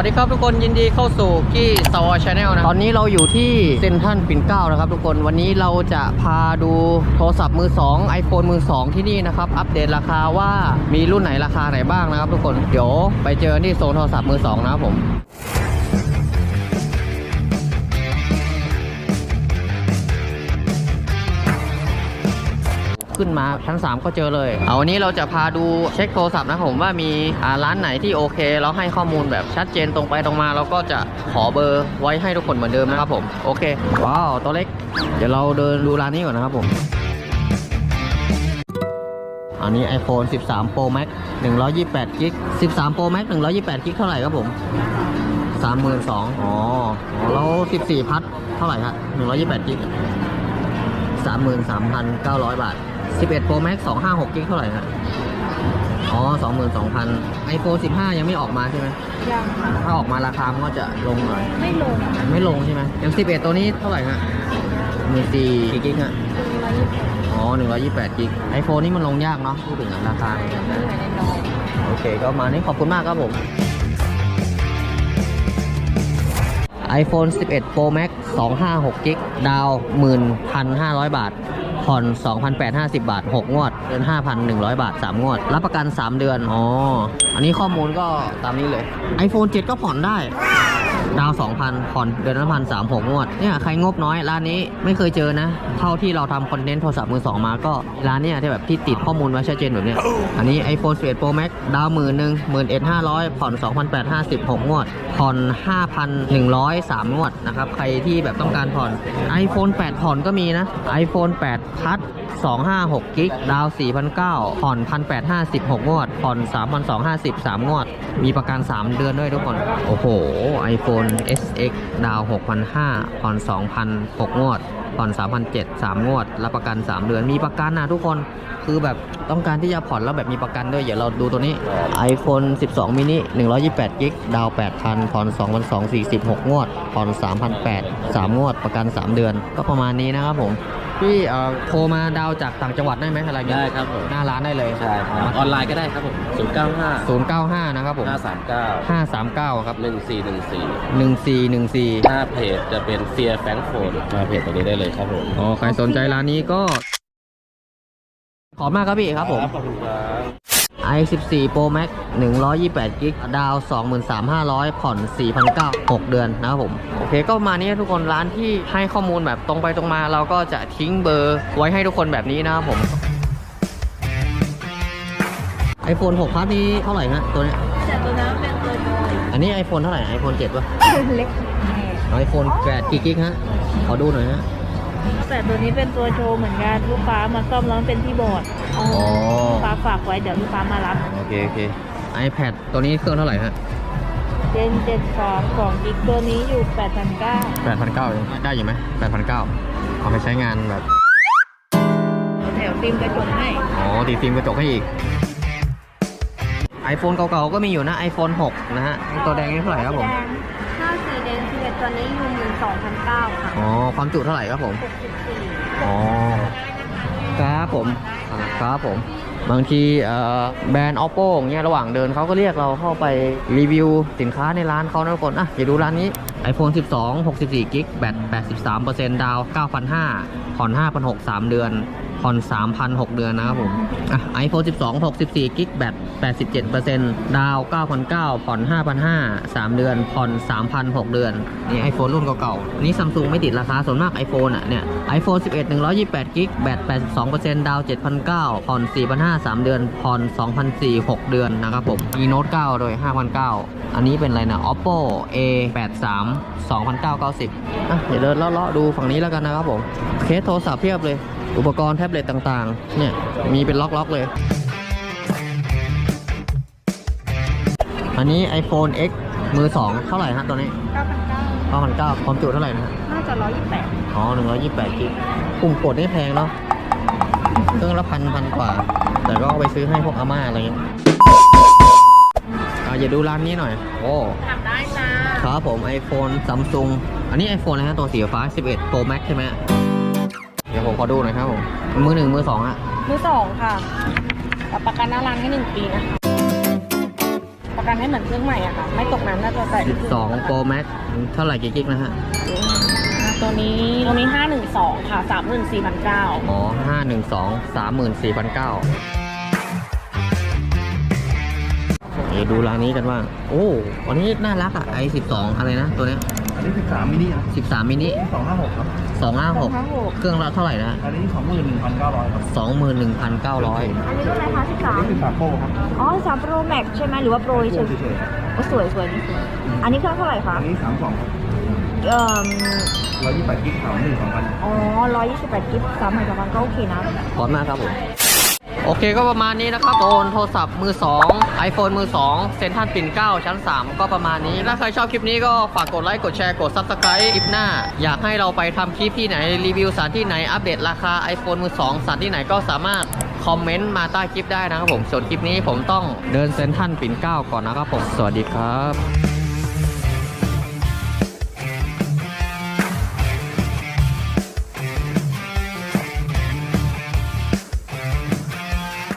วัสดีครับทุกคนยินดีเข้าสู่กี้สวอชแนลนะ ตอนนี้เราอยู่ที่เซนทรัลปิ่นเกล้านะครับทุกคนวันนี้เราจะพาดูโทรศัพท์มือ 2 iPhone มือ 2 ที่นี่นะครับ อัปเดตราคาว่ามีรุ่นไหนราคาไหนบ้างนะครับทุกคน เดี๋ยวไปเจอที่โซนโทรศัพท์มือ 2 นะครับผม ขึ้นมาชั้น 3 ก็เจอเลย เอาวันนี้เราจะพาดูเช็คโทรศัพท์นะผมว่ามีร้านไหนที่โอเคแล้วให้ข้อมูลแบบชัดเจนตรงไปตรงมา เราก็จะขอเบอร์ไว้ให้ทุกคนเหมือนเดิมนะครับผมโอเคว้าวตัวเล็ก เดี๋ยวเราเดินดูร้านนี้ก่อนนะครับผมอันนี้ iPhone 13 Pro Max 128 g b 13 Pro Max 128 g b เท่าไหร่ครับผม32,000อ๋ออ๋อแล้ว 14 พัทเท่าไหร่ครับ128 g b 33,900 บาท 11 Pro Max 256 g b เท่าไหร่ฮะอ๋อ 22,000 iPhone 15 ยังไม่ออกมาใช่ไหมยังถ้าออกมาราคามันก็จะลงหน่อย ไม่ลงไม่ลงใช่ไหมยัง11 ตัวนี้เท่าไหร่ฮะมือตีกี่กิกฮะอ๋อ 128กิก iPhone นี่มันลงยากเนาะพูดถึงราคาโอเค ก็มานี่ขอบคุณมากครับผม iPhone 11 Pro Max 256กิกดาว11,500 บาท ผ่อน 2,850 บาท 6 งวด เดือน 5,100 บาท 3 งวด รับประกัน 3 เดือน อ๋อ อันนี้ข้อมูลก็ตามนี้เลย iPhone 7 ก็ผ่อนได้ ดาว2,000ผ่อนเดือนละพันสามหกงวด เนี่ยใครงบน้อยร้านนี้ไม่เคยเจอนะ เท่าที่เราทำคอนเทนต์โทรศัพท์มือสองมาก็ร้านเนี่ยที่แบบที่ติดข้อมูลไว้ชัดเจนแบบเนี้ย อันนี้ iPhone 11 Pro Max ดาวหมื่นหนึ่งหมื่นเอ็ดห้าร้อยผ่อน2,850 6งวด ผ่อน5,100 3งวดนะครับ ใครที่แบบต้องการผ่อน iPhone 8 ผ่อนก็มีนะ iPhone 8พัด256กิกดาว4,900ผ่อน1,856งวด ผ่อน3,250 3งวด มีประกัน 3 เดือนด้วยทุกคน โอ้โห iPhone SX ดาว 6,500ผ่อน2,000 6งวดผ่อน3,700 3งวด รับประกัน 3 เดือน มีประกันนะทุกคน คือแบบต้องการที่จะผ่อนแล้วแบบมีประกันด้วย เดี๋ยวเราดูตัวนี้ iPhone 12 mini 128กิกดาว 8,000 ผ่อน2,240 6งวด ผ่อน3,800 3งวด ประกัน 3 เดือน ก็ประมาณนี้นะครับผม พี่เอ่อโทรมาดาวจากต่างจังหวัดได้ไหมอะไรเงี้ยได้ครับผมหน้าร้านได้เลยใช่ครับออนไลน์ก็ได้ครับผม0 9 5 095 นะครับผม5 3 9 539 ครับ 1414 1414หน้าเพจจะเป็นเฟียแฟงโฟนมาเพจตรงนี้ได้เลยครับผมอ๋อใครสนใจร้านนี้ก็ ขอบมากครับพี่ครับผมขอบคุณครับ i14 Pro Max 128กิกดาว 23,500 ผ่อน 4,900 6 เดือนนะครับผม โอเคก็ประมาณนี้ทุกคนร้านที่ให้ข้อมูลแบบตรงไปตรงมา เราก็จะทิ้งเบอร์ไว้ให้ทุกคนแบบนี้นะครับผม iPhone 6 Plus นี้เท่าไหร่ฮะตัวเนี้ยแต่ตัวนั้นเป็นตัวโดยอันนี้ iPhone เท่าไหร่ iPhone 7ป่ะ เล็กแม่ iPhone 8กี่กิกฮะ ขอดูหน่อยฮะ แต่ตัวนี้เป็นตัวโชว์เหมือนกันลูกค้ามาซ่อมแล้วมันเป็นที่บอร์ดอ๋อลูกค้าฝากไว้เดี๋ยวลูกค้ามารับโอเคโอเค iPad ตัวนี้เครื่องเท่าไหร่ฮะเจนเจ็ดสองของอีกตัวนี้อยู่แปดพันเก้า8,900เองได้อยู่ไหม8,900เอาไปใช้งานแบบแถวฟิล์มกระจกให้ อ๋อติดฟิล์มกระจกให้อีก iPhone เก่าๆก็มีอยู่นะ iPhone 6 นะฮะ ตัวแดงนี่เท่าไหร่ครับผม ถ้าสีแดงสิบเอ็ดตัวนี้อยู่หมื่นสองพันเก้าค่ะอ๋อ ความจุเท่าไหร่ครับผม หกสิบสี่อ๋อ ครับผมอ่าครับผม บางทีเอ่อแบรนด์ oppo อย่างเงี้ยระหว่างเดินเขาก็เรียกเราเข้าไปรีวิวสินค้าในร้านเขานะทุกคนอะอย่าดูร้านนี้ iPhone 12 64กิกแบต83%ดาว 9,500ผ่อน5,600 3 เดือน ผ่อน3,006เดือนนะครับผมอะ iPhone 12 64กิกแบต87%ดาว 9,900ผ่อน5,500 3 เดือน ผ่อน 3,006 เดือน นี่ iPhone รุ่นเก่าๆ นี่ซัมซุงไม่ติดราคา ส่วนมาก iPhone อะเนี่ย iPhone 11 128กิกแบต82%ดาว 7,900ผ่อน 4,500 3 เดือน ผ่อน2,400 6 เดือนนะครับผม มีโน้ต9โดย 5,900 อันนี้เป็นอะไรนะ oppo a 8 3 2,990อะ เดี๋ยวเดินเลาะๆดูฝั่งนี้แล้วกันนะครับผม เคสโทรศัพท์เพียบเลย อุปกรณ์แท็บเล็ตต่างๆ เนี่ย มีเป็นล็อกๆเลย อันนี้ iPhone X มือ 2 เท่าไหร่ฮะตัวนี้เก้าพันเก้า9,900ความจุเท่าไหร่นะฮะน่าจะร้อยยี่สิบแปดอ๋อ 128กิกปุ่มกดนี่แพงเนาะเครื่องละพันพันกว่า แต่ก็เอาไปซื้อให้พวกอาม่าอะไรเงี้ยอะอย่าดูร้านนี้หน่อย โอ้ทำได้จ้าครับผม iPhone Samsung อันนี้ iPhone อะไรฮะตัวสีฟ้า 11 Pro Max ใช่ไหมเดี๋ยวผมขอดูหน่อยครับผม มือหนึ่งมือสองอะมือสองค่ะกับประกันหน้าร้านแค่หนึ่งปีนะคะประกันกันให้เหมือนเครื่องใหม่อะค่ะ ไม่ตกน้ำน่าจะใส่12 Pro Max เท่าไหร่กี่กิกนะฮะ ตัวนี้ตัวนี้ห้าหนึ่งสองค่ะสามหมื่นสี่พันเก้าอ๋อ512 34,900เดี๋ยวดูร้านนี้กันว่า โอ้วันนี้น่ารักอะ i 12อะไรนะตัวเนี้ยอั นนี้13มินิครับ13มินิ256ครับ256 เครื่องละเท่าไหร่นะอันนี้ 21,900ครับ21,900 อันนี้รุ่นอะไรคะสิบสามอันนี้13โปรครับอ๋อสามโปรแม็กใช่ไหมหรือว่าโปรโปรเฉยเฉยๆครับๆโอ้สวยสวยนี่สวยอันนี้เครื่องเท่าไหร่คะอันนี้32ครับเอ่อ128กิก32,000อ๋อร้อยยี่สิบแปดกิกสามหมื่นกว่าบาทก็โอเคนะ ขอบคุณมากครับผม โอเคก็ประมาณนี้นะครับโอนโทรศัพท์มือ 2 iPhone มือ 2 เซ็นทรัลปิ่นเก้าชั้น 3 ก็ประมาณนี้ ถ้าใครชอบคลิปนี้ก็ฝากกดไลค์ กดแชร์ กด Subscribe คลิปหน้า อยากให้เราไปทำคลิปที่ไหน รีวิวสถานที่ไหน อัปเดตราคา iPhone มือ 2 สถานที่ไหนก็สามารถคอมเมนต์มาใต้คลิปได้นะครับผม ส่วนคลิปนี้ผมต้องเดินเซ็นทรัลปิ่นเก้าก่อนนะครับผม สวัสดีครับ